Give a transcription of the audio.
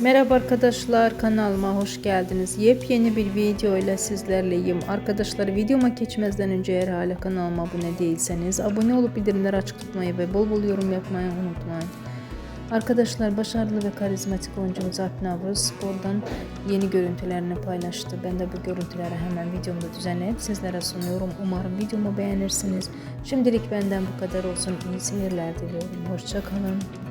Merhaba arkadaşlar kanalıma hoş geldiniz. Yepyeni bir video ile sizlerleyim. Arkadaşlar videoma geçmezden önce eğer hala kanalıma abone değilseniz abone olup bildirimleri açık tutmayı ve bol bol yorum yapmayı unutmayın. Arkadaşlar başarılı ve karizmatik oyuncumuz Alp Navruz spordan yeni görüntülerini paylaştı. Ben de bu görüntüleri hemen videomda düzenleyip sizlere sunuyorum. Umarım videomu beğenirsiniz. Şimdilik benden bu kadar olsun. İyi seyirler diliyorum. Hoşçakalın.